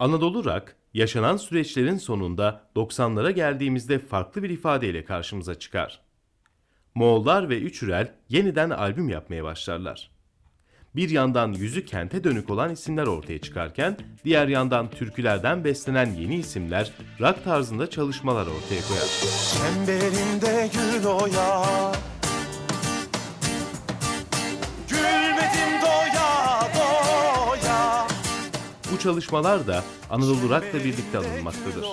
Anadolu Rock, yaşanan süreçlerin sonunda 90'lara geldiğimizde farklı bir ifadeyle karşımıza çıkar. Moğollar ve Üçürel yeniden albüm yapmaya başlarlar. Bir yandan yüzü kente dönük olan isimler ortaya çıkarken, diğer yandan türkülerden beslenen yeni isimler rock tarzında çalışmalar ortaya koyar. Çemberinde gül oya Bu çalışmalar da Anadolu Rock'la birlikte alınmaktadır.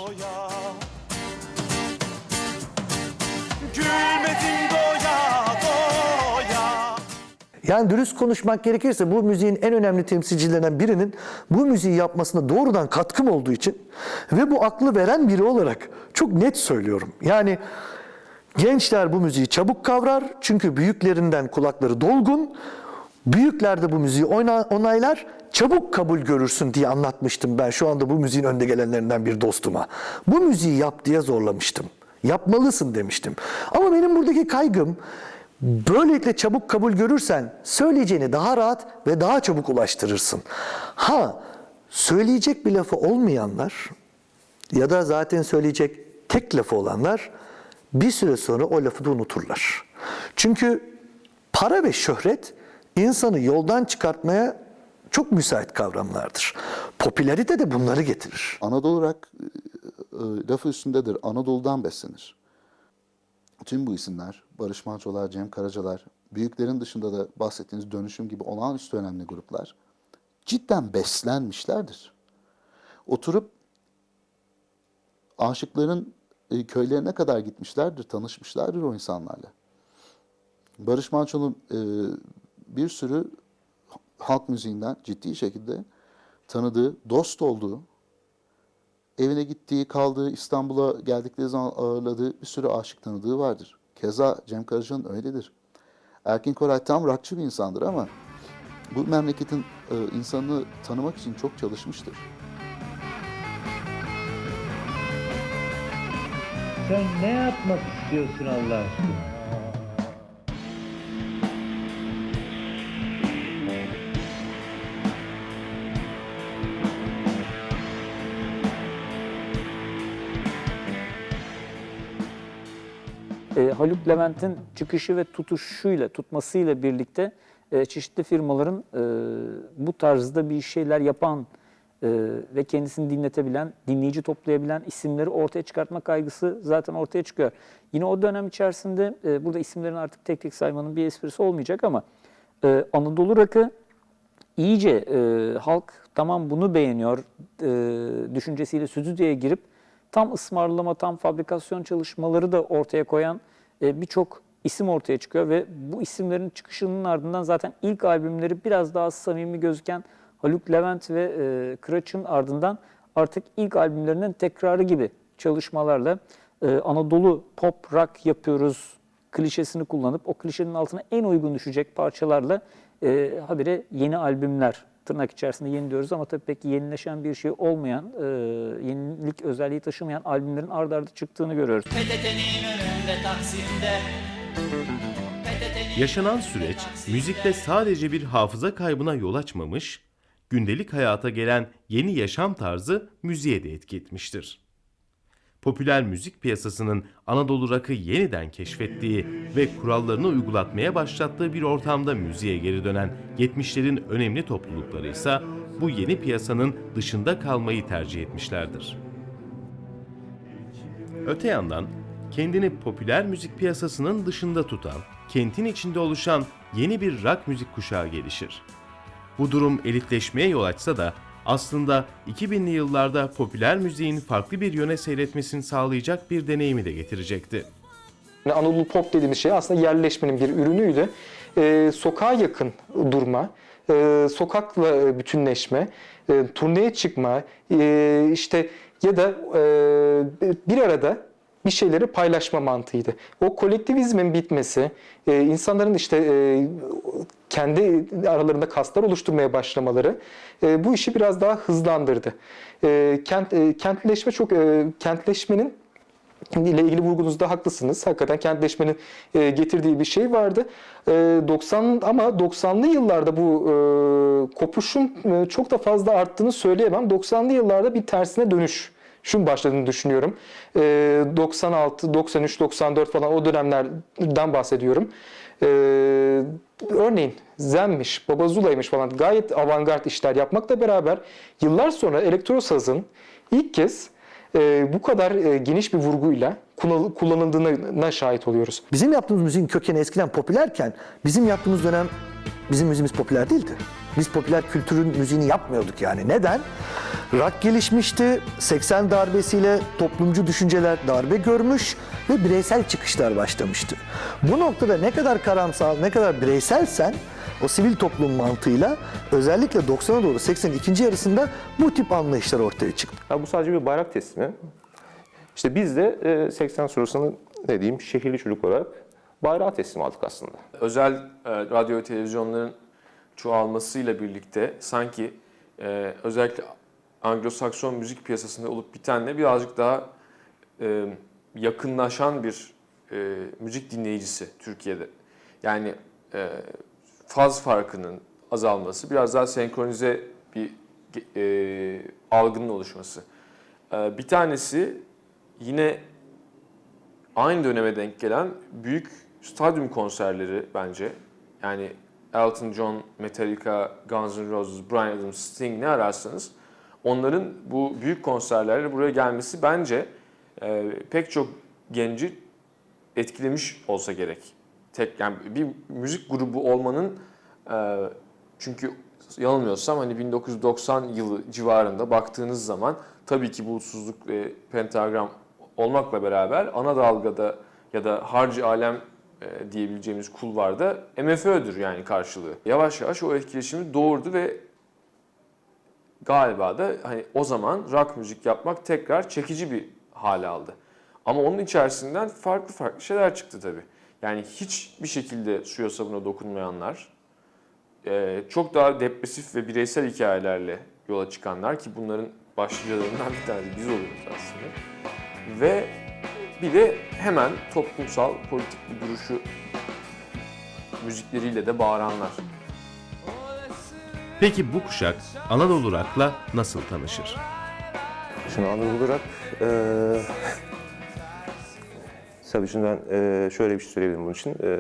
Yani dürüst konuşmak gerekirse bu müziğin en önemli temsilcilerinden birinin bu müziği yapmasına doğrudan katkım olduğu için ve bu aklı veren biri olarak çok net söylüyorum. Yani gençler bu müziği çabuk kavrar çünkü büyüklerinden kulakları dolgun. Büyükler de bu müziği onaylar, çabuk kabul görürsün diye anlatmıştım ben şu anda bu müziğin önde gelenlerinden bir dostuma. Bu müziği yap diye zorlamıştım. Yapmalısın demiştim. Ama benim buradaki kaygım böylelikle çabuk kabul görürsen söyleyeceğini daha rahat ve daha çabuk ulaştırırsın. Ha söyleyecek bir lafı olmayanlar ya da zaten söyleyecek tek lafı olanlar bir süre sonra o lafı da unuturlar. Çünkü para ve şöhret insanı yoldan çıkartmaya çok müsait kavramlardır. Popülarite de bunları getirir. Anadolu rock e, e, lafı üstündedir. Anadolu'dan beslenir. Tüm bu isimler, Barış Manço'lar, Cem Karacalar, büyüklerin dışında da bahsettiğiniz dönüşüm gibi olağanüstü önemli gruplar cidden beslenmişlerdir. Oturup aşıkların e, köylerine kadar gitmişlerdir, tanışmışlardır o insanlarla. Barış Manço'nun e, bir sürü halk müziğinden ciddi şekilde tanıdığı, dost olduğu, evine gittiği, kaldığı, İstanbul'a geldikleri zaman ağırladığı bir sürü aşık tanıdığı vardır. Keza Cem Karaca'nın öyledir. Erkin Koray tam rockçı bir insandır ama bu memleketin e, insanını tanımak için çok çalışmıştır. Sen ne yapmak istiyorsun Allah aşkına? E, Haluk Levent'in çıkışı ve tutuşuyla, tutmasıyla birlikte e, çeşitli firmaların e, bu tarzda bir şeyler yapan e, ve kendisini dinletebilen, dinleyici toplayabilen isimleri ortaya çıkartma kaygısı zaten ortaya çıkıyor. Yine o dönem içerisinde e, burada isimlerin artık tek tek saymanın bir esprisi olmayacak ama e, Anadolu Rakı iyice e, halk tamam bunu beğeniyor e, düşüncesiyle stüdyoya girip tam ısmarlama, tam fabrikasyon çalışmaları da ortaya koyan e, birçok isim ortaya çıkıyor ve bu isimlerin çıkışının ardından zaten ilk albümleri biraz daha samimi gözüken Haluk Levent ve e, Kıraç'ın ardından artık ilk albümlerinin tekrarı gibi çalışmalarla e, Anadolu pop rock yapıyoruz klişesini kullanıp o klişenin altına en uygun düşecek parçalarla e, habire yeni albümler tırnak içerisinde yeni diyoruz ama tabii pek yenileşen bir şey olmayan, e, yenilik özelliği taşımayan albümlerin ard arda çıktığını görüyoruz. PTT'nin önünde Taksim'de PTT'nin Yaşanan süreç müzikte sadece bir hafıza kaybına yol açmamış, gündelik hayata gelen yeni yaşam tarzı müziğe de etki etmiştir. Popüler müzik piyasasının Anadolu Rock'ı yeniden keşfettiği ve kurallarını uygulatmaya başlattığı bir ortamda müziğe geri dönen 70'lerin önemli toplulukları ise bu yeni piyasanın dışında kalmayı tercih etmişlerdir. Öte yandan kendini popüler müzik piyasasının dışında tutan, kentin içinde oluşan yeni bir rock müzik kuşağı gelişir. Bu durum elitleşmeye yol açsa da aslında 2000'li yıllarda popüler müziğin farklı bir yöne seyretmesini sağlayacak bir deneyimi de getirecekti. Yani Anadolu pop dediğimiz şey aslında yerleşmenin bir ürünüydü. Ee, sokağa yakın durma, e, sokakla bütünleşme, e, turneye çıkma, e, işte ya da e, bir arada bir şeyleri paylaşma mantığıydı. O kolektivizmin bitmesi, e, insanların işte e, kendi aralarında kaslar oluşturmaya başlamaları e, bu işi biraz daha hızlandırdı. E, kent e, kentleşme çok e, kentleşmenin ile ilgili vurgunuzda haklısınız. Hakikaten kentleşmenin e, getirdiği bir şey vardı. E, 90 ama 90'lı yıllarda bu e, kopuşun e, çok da fazla arttığını söyleyemem. 90'lı yıllarda bir tersine dönüş şun başladığını düşünüyorum. E, 96, 93, 94 falan o dönemlerden bahsediyorum. E, örneğin Zen'miş, Baba Zula'ymış falan gayet avantgard işler yapmakla beraber yıllar sonra elektrosazın ilk kez e, bu kadar e, geniş bir vurguyla kullan- kullanıldığına şahit oluyoruz. Bizim yaptığımız müziğin kökeni eskiden popülerken bizim yaptığımız dönem bizim müziğimiz popüler değildi. Biz popüler kültürün müziğini yapmıyorduk yani. Neden? Rock gelişmişti. 80 darbesiyle toplumcu düşünceler darbe görmüş ve bireysel çıkışlar başlamıştı. Bu noktada ne kadar karamsal, ne kadar bireyselsen o sivil toplum mantığıyla özellikle 90'a doğru 80'in ikinci yarısında bu tip anlayışlar ortaya çıktı. Ha, bu sadece bir bayrak teslimi. İşte biz de e, 80 sonrasını ne diyeyim şehirli çocuk olarak bayrağı teslim aldık aslında. özel e, radyo ve televizyonların çoğalmasıyla birlikte sanki e, özellikle Anglo-Sakson müzik piyasasında olup bitenle birazcık daha e, yakınlaşan bir e, müzik dinleyicisi Türkiye'de. Yani e, faz farkının azalması, biraz daha senkronize bir e, algının oluşması. E, bir tanesi yine aynı döneme denk gelen büyük stadyum konserleri bence. Yani Elton John, Metallica, Guns N' Roses, Bryan Adams, Sting ne ararsanız onların bu büyük konserlerle buraya gelmesi bence e, pek çok genci etkilemiş olsa gerek. Tek yani bir müzik grubu olmanın e, çünkü yanılmıyorsam hani 1990 yılı civarında baktığınız zaman tabii ki bulutsuzluk ve pentagram olmakla beraber ana dalgada ya da harcı alem e, diyebileceğimiz kulvarda MFÖ'dür yani karşılığı. Yavaş yavaş o etkileşimi doğurdu ve galiba da hani o zaman rock müzik yapmak tekrar çekici bir hale aldı. Ama onun içerisinden farklı farklı şeyler çıktı tabii. Yani hiçbir şekilde suya sabuna dokunmayanlar, e, çok daha depresif ve bireysel hikayelerle yola çıkanlar ki bunların başlıcalarından bir tanesi biz oluyoruz aslında. Ve bir de hemen toplumsal, politik bir duruşu müzikleriyle de bağıranlar. Peki bu kuşak Anadolu Rock'la nasıl tanışır? Şimdi Anadolu olarak eee tabii şimdi ben eee, şöyle bir şey söyleyebilirim bunun için. Eee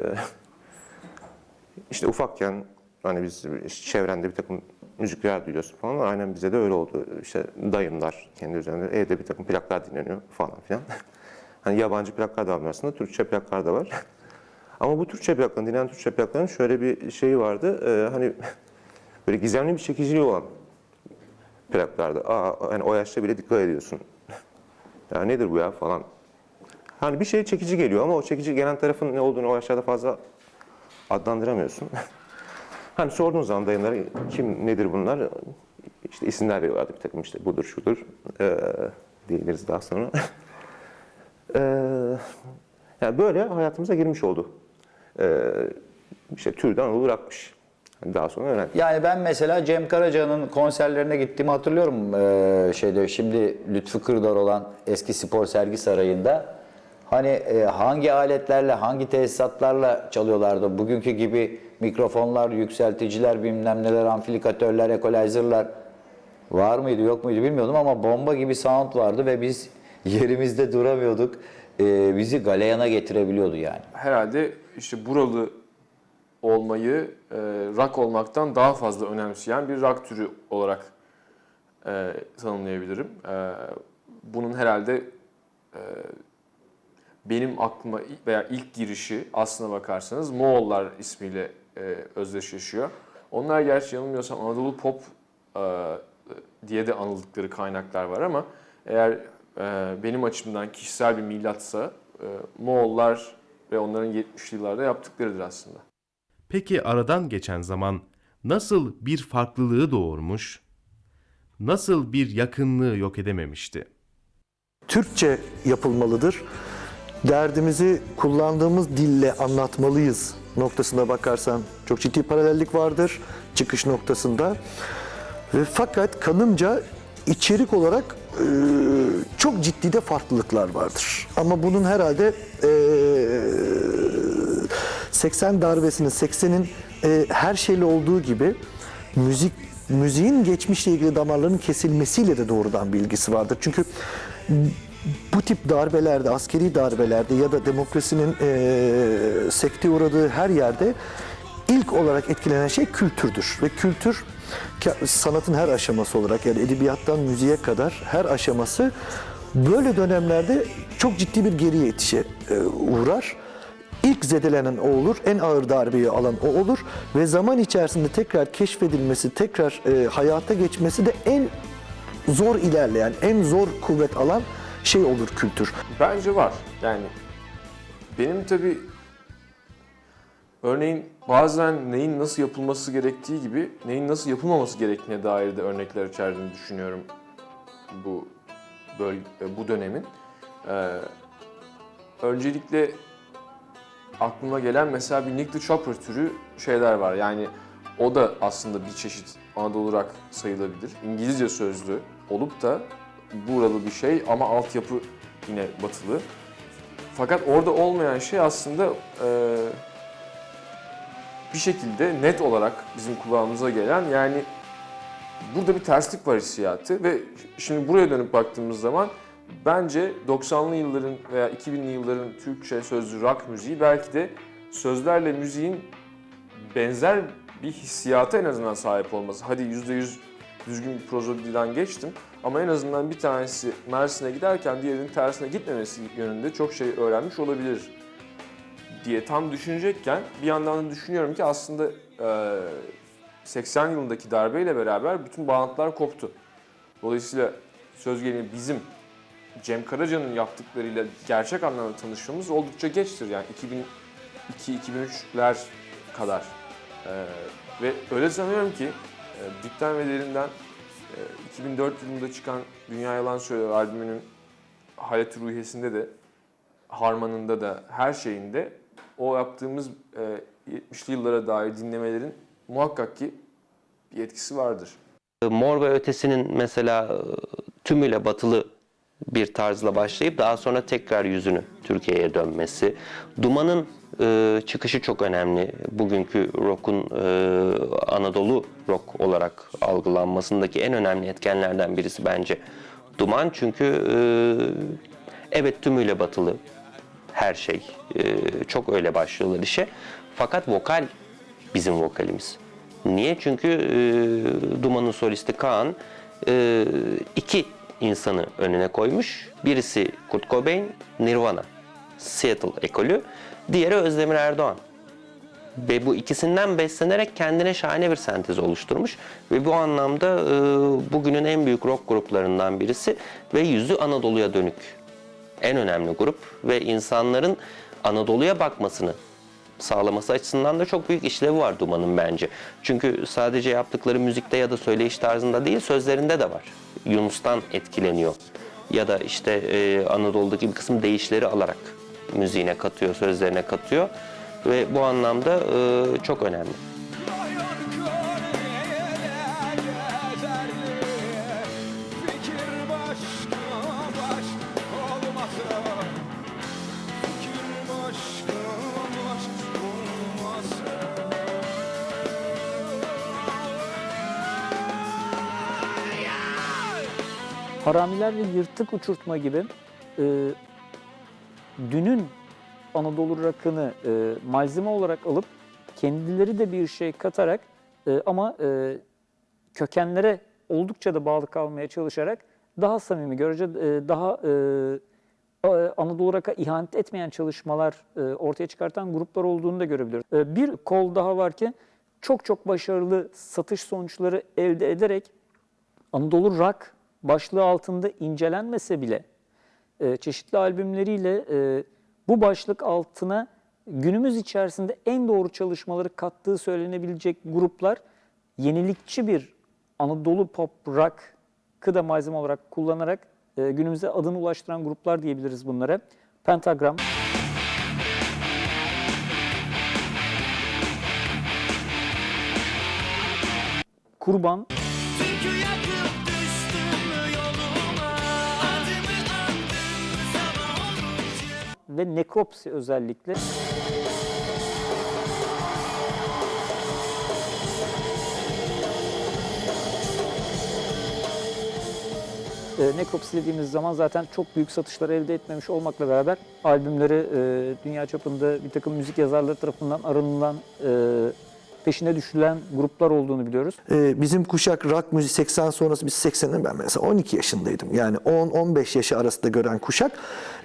işte ufakken hani biz çevrende bir takım müzikler duyuyorsun falan. Aynen bize de öyle oldu. İşte dayımlar kendi üzerinde evde bir takım plaklar dinleniyor falan filan. Hani yabancı plaklar da var aslında, Türkçe plaklar da var. Ama bu Türkçe plakların, dinlenen Türkçe plakların şöyle bir şeyi vardı. Eee, hani böyle gizemli bir çekiciliği olan plaklarda. Aa, hani o yaşta bile dikkat ediyorsun. Ya nedir bu ya falan. Hani bir şey çekici geliyor ama o çekici gelen tarafın ne olduğunu o yaşlarda fazla adlandıramıyorsun. hani sorduğun zaman dayılara kim nedir bunlar? İşte isimler veriyorlardı bir takım işte budur şudur. Ee, diyebiliriz daha sonra. Ee, yani böyle hayatımıza girmiş oldu. Ee, işte türden Anadolu Rock'mış. Hani daha sonra öğrendik. Yani ben mesela Cem Karaca'nın konserlerine gittiğimi hatırlıyorum eee, şeyde şimdi Lütfü Kırdar olan eski spor sergi sarayında. Hani eee, hangi aletlerle, hangi tesisatlarla çalıyorlardı? Bugünkü gibi mikrofonlar, yükselticiler, bilmem neler, amplifikatörler, equalizer'lar var mıydı, yok muydu bilmiyordum ama bomba gibi sound vardı ve biz yerimizde duramıyorduk. Eee, bizi galeyana getirebiliyordu yani. herhalde işte buralı olmayı e, rock olmaktan daha fazla önemseyen bir rock türü olarak e, tanımlayabilirim. E, bunun herhalde e, benim aklıma veya ilk girişi aslına bakarsanız Moğollar ismiyle e, özdeşleşiyor. Onlar gerçi yanılmıyorsam Anadolu Pop e, diye de anıldıkları kaynaklar var ama eğer e, benim açımdan kişisel bir milatsa e, Moğollar ve onların 70'li yıllarda yaptıklarıdır aslında. Peki aradan geçen zaman nasıl bir farklılığı doğurmuş, nasıl bir yakınlığı yok edememişti? Türkçe yapılmalıdır. Derdimizi kullandığımız dille anlatmalıyız noktasına bakarsan çok ciddi paralellik vardır çıkış noktasında. Ve fakat kanımca içerik olarak çok ciddi de farklılıklar vardır. Ama bunun herhalde e, 80 darbesinin, 80'in e, her şeyle olduğu gibi müzik müziğin geçmişle ilgili damarların kesilmesiyle de doğrudan bir ilgisi vardır. Çünkü bu tip darbelerde, askeri darbelerde ya da demokrasinin e, sekte uğradığı her yerde ilk olarak etkilenen şey kültürdür. Ve kültür sanatın her aşaması olarak yani edebiyattan müziğe kadar her aşaması böyle dönemlerde çok ciddi bir geriye yetişe e, uğrar. İlk zedelenen o olur, en ağır darbeyi alan o olur ve zaman içerisinde tekrar keşfedilmesi, tekrar e, hayata geçmesi de en zor ilerleyen, en zor kuvvet alan şey olur kültür. Bence var. Yani benim tabii örneğin bazen neyin nasıl yapılması gerektiği gibi neyin nasıl yapılmaması gerektiğine dair de örnekler içerdiğini düşünüyorum bu böl bu dönemin. Ee, öncelikle aklıma gelen mesela bir Nick the Chopper türü şeyler var. Yani o da aslında bir çeşit Anadolu rock sayılabilir. İngilizce sözlü olup da buralı bir şey ama altyapı yine batılı. Fakat orada olmayan şey aslında eee, bir şekilde net olarak bizim kulağımıza gelen yani burada bir terslik var hissiyatı ve şimdi buraya dönüp baktığımız zaman bence 90'lı yılların veya 2000'li yılların Türkçe sözlü rock müziği belki de sözlerle müziğin benzer bir hissiyata en azından sahip olması. Hadi %100 düzgün bir prozodiden geçtim ama en azından bir tanesi Mersin'e giderken diğerinin tersine gitmemesi yönünde çok şey öğrenmiş olabilir diye tam düşünecekken bir yandan da düşünüyorum ki aslında eee, 80 yılındaki darbeyle beraber bütün bağlantılar koptu. Dolayısıyla söz gelimi bizim Cem Karaca'nın yaptıklarıyla gerçek anlamda tanışmamız oldukça geçtir. Yani 2002-2003'ler kadar. Ee, ve öyle sanıyorum ki e, ve derinden e, 2004 yılında çıkan Dünya Yalan Söylüyor albümünün Hayat Ruhiyesinde de Harman'ında da her şeyinde o yaptığımız e, 70'li yıllara dair dinlemelerin muhakkak ki bir etkisi vardır. Mor ve Ötesi'nin mesela e, tümüyle batılı bir tarzla başlayıp daha sonra tekrar yüzünü Türkiye'ye dönmesi. Duman'ın e, çıkışı çok önemli. Bugünkü rock'un e, Anadolu rock olarak algılanmasındaki en önemli etkenlerden birisi bence Duman. Çünkü e, evet tümüyle batılı her şey. E, çok öyle başlıyorlar işe. Fakat vokal bizim vokalimiz. Niye? Çünkü e, Duman'ın solisti Kaan e, iki insanı önüne koymuş. Birisi Kurt Cobain, Nirvana, Seattle ekolü. Diğeri Özdemir Erdoğan. Ve bu ikisinden beslenerek kendine şahane bir sentez oluşturmuş. Ve bu anlamda e, bugünün en büyük rock gruplarından birisi ve yüzü Anadolu'ya dönük en önemli grup ve insanların Anadolu'ya bakmasını sağlaması açısından da çok büyük işlevi var Duman'ın bence. Çünkü sadece yaptıkları müzikte ya da söyleyiş tarzında değil sözlerinde de var. Yunus'tan etkileniyor. Ya da işte e, Anadolu'daki bir kısım deyişleri alarak müziğine katıyor, sözlerine katıyor. Ve bu anlamda e, çok önemli. Haramiler ve Yırtık Uçurtma gibi e, dünün Anadolu rakını e, malzeme olarak alıp kendileri de bir şey katarak e, ama e, kökenlere oldukça da bağlı kalmaya çalışarak daha samimi, görece e, daha e, Anadolu Rock'a ihanet etmeyen çalışmalar e, ortaya çıkartan gruplar olduğunu da görebiliyoruz. E, bir kol daha var ki çok çok başarılı satış sonuçları elde ederek Anadolu Rock başlığı altında incelenmese bile e, çeşitli albümleriyle e, bu başlık altına günümüz içerisinde en doğru çalışmaları kattığı söylenebilecek gruplar yenilikçi bir Anadolu pop rock'ı da malzeme olarak kullanarak e, günümüze adını ulaştıran gruplar diyebiliriz bunlara. Pentagram, Kurban, Çünkü ve nekropsi özellikle. E, nekropsi dediğimiz zaman zaten çok büyük satışlar elde etmemiş olmakla beraber albümleri e, dünya çapında bir takım müzik yazarları tarafından aranılan, e, peşine düşülen gruplar olduğunu biliyoruz. Ee, bizim kuşak rock müziği 80 sonrası biz 80'in ben mesela 12 yaşındaydım. Yani 10-15 yaşı arasında gören kuşak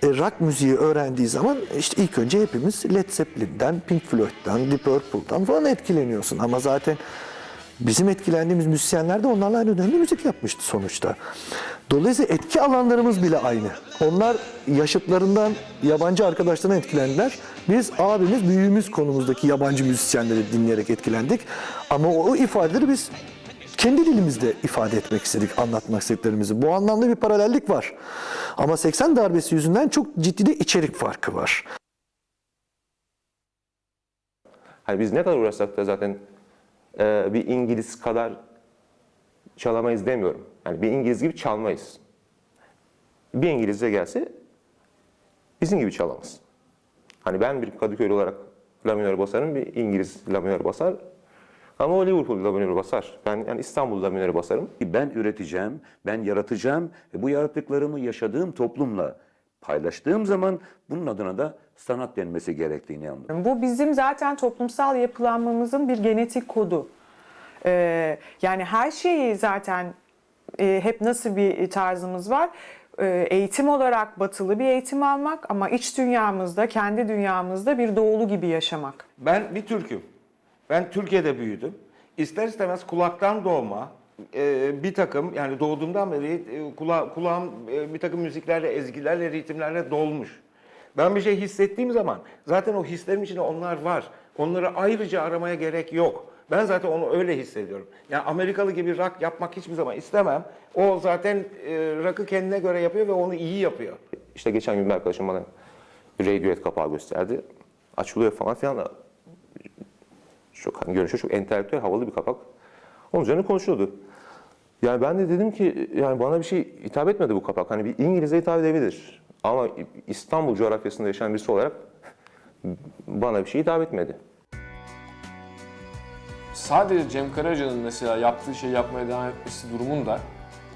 e, rock müziği öğrendiği zaman işte ilk önce hepimiz Led Zeppelin'den, Pink Floyd'dan, Deep Purple'dan falan etkileniyorsun. Ama zaten bizim etkilendiğimiz müzisyenler de onlarla aynı dönemde müzik yapmıştı sonuçta. Dolayısıyla etki alanlarımız bile aynı. Onlar yaşıtlarından, yabancı arkadaşlarından etkilendiler. Biz abimiz, büyüğümüz konumuzdaki yabancı müzisyenleri dinleyerek etkilendik. Ama o ifadeleri biz kendi dilimizde ifade etmek istedik, anlatmak istediklerimizi. Bu anlamda bir paralellik var. Ama 80 darbesi yüzünden çok ciddi de içerik farkı var. Hani biz ne kadar uğraşsak da zaten bir İngiliz kadar çalamayız demiyorum. Yani bir İngiliz gibi çalmayız. Bir İngiliz de gelse bizim gibi çalamaz. Hani ben bir Kadıköylü olarak la minör basarım, bir İngiliz la minör basar. Ama o Liverpool la minör basar. Ben yani İstanbul la minör basarım. Ben üreteceğim, ben yaratacağım ve bu yarattıklarımı yaşadığım toplumla paylaştığım zaman bunun adına da sanat denmesi gerektiğini anladım. Bu bizim zaten toplumsal yapılanmamızın bir genetik kodu. Ee, yani her şeyi zaten e, hep nasıl bir tarzımız var? Ee, eğitim olarak batılı bir eğitim almak ama iç dünyamızda, kendi dünyamızda bir doğulu gibi yaşamak. Ben bir Türk'üm. Ben Türkiye'de büyüdüm. İster istemez kulaktan doğma e, bir takım yani doğduğumdan beri e, kula, kulağım e, bir takım müziklerle, ezgilerle, ritimlerle dolmuş. Ben bir şey hissettiğim zaman zaten o hislerim içinde onlar var. Onları ayrıca aramaya gerek yok. Ben zaten onu öyle hissediyorum. Yani Amerikalı gibi rock yapmak hiçbir zaman istemem. O zaten e, rock'ı kendine göre yapıyor ve onu iyi yapıyor. İşte geçen gün bir arkadaşım bana Radiohead kapağı gösterdi. Açılıyor falan filan çok hani çok entelektüel havalı bir kapak. Onun üzerine konuşuyordu. Yani ben de dedim ki yani bana bir şey hitap etmedi bu kapak. Hani bir İngiliz'e hitap edebilir. Ama İstanbul coğrafyasında yaşayan birisi olarak bana bir şey hitap etmedi. sadece Cem Karaca'nın mesela yaptığı şeyi yapmaya devam etmesi durumunda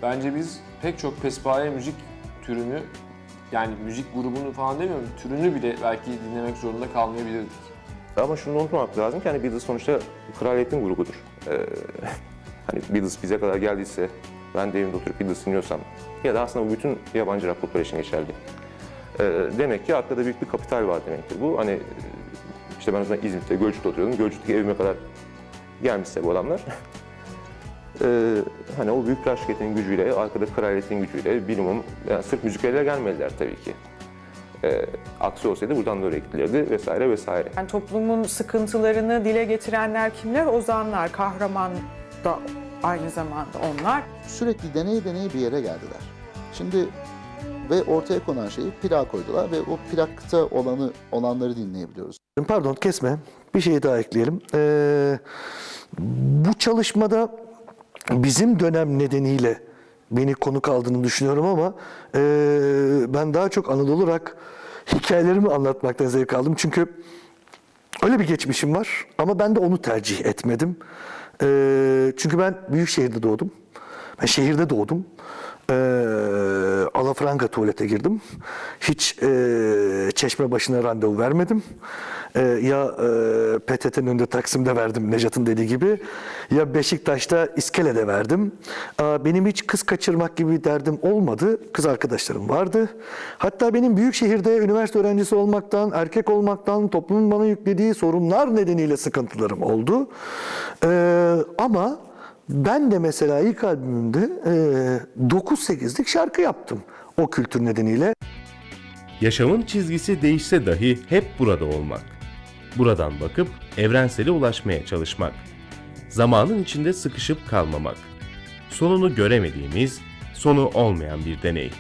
bence biz pek çok pespaye müzik türünü yani müzik grubunu falan demiyorum türünü bile belki dinlemek zorunda kalmayabilirdik. Ama şunu unutmamak lazım ki hani Beatles sonuçta kraliyetin grubudur. Ee, hani Beatles bize kadar geldiyse ben de evimde oturup Beatles dinliyorsam ya da aslında bu bütün yabancı rock grupları için geçerli. Ee, demek ki arkada büyük bir kapital var demektir. Bu hani işte ben o zaman İzmit'te, Gölcük'te oturuyordum. Gölcük'teki evime kadar gelmişse bu adamlar. Ee, hani o büyük raşketin gücüyle, arkada kraliyetin gücüyle bilumum yani sırf müziklerle gelmediler tabii ki. Ee, aksi olsaydı buradan da oraya gidilirdi vesaire vesaire. Yani toplumun sıkıntılarını dile getirenler kimler? Ozanlar, kahraman da aynı zamanda onlar. Sürekli deney deney bir yere geldiler. Şimdi ve ortaya konan şeyi plak koydular ve o plakta olanı olanları dinleyebiliyoruz. Pardon kesme. Bir şey daha ekleyelim. Ee, bu çalışmada bizim dönem nedeniyle beni konuk aldığını düşünüyorum ama e, ben daha çok Anadolu rock hikayelerimi anlatmaktan zevk aldım. Çünkü öyle bir geçmişim var ama ben de onu tercih etmedim. Ee, çünkü ben büyük şehirde doğdum. Ben şehirde doğdum. Ee, Alafranga tuvalete girdim. Hiç e, çeşme başına randevu vermedim. Ee, ya e, PTT'nin önünde Taksim'de verdim Necat'ın dediği gibi. Ya Beşiktaş'ta İskele'de verdim. Aa, benim hiç kız kaçırmak gibi derdim olmadı. Kız arkadaşlarım vardı. Hatta benim büyük şehirde üniversite öğrencisi olmaktan, erkek olmaktan, toplumun bana yüklediği sorunlar nedeniyle sıkıntılarım oldu. Ee, ama ben de mesela ilk albümümde e, 9-8'lik şarkı yaptım o kültür nedeniyle. Yaşamın çizgisi değişse dahi hep burada olmak. Buradan bakıp evrensele ulaşmaya çalışmak. Zamanın içinde sıkışıp kalmamak. Sonunu göremediğimiz, sonu olmayan bir deney.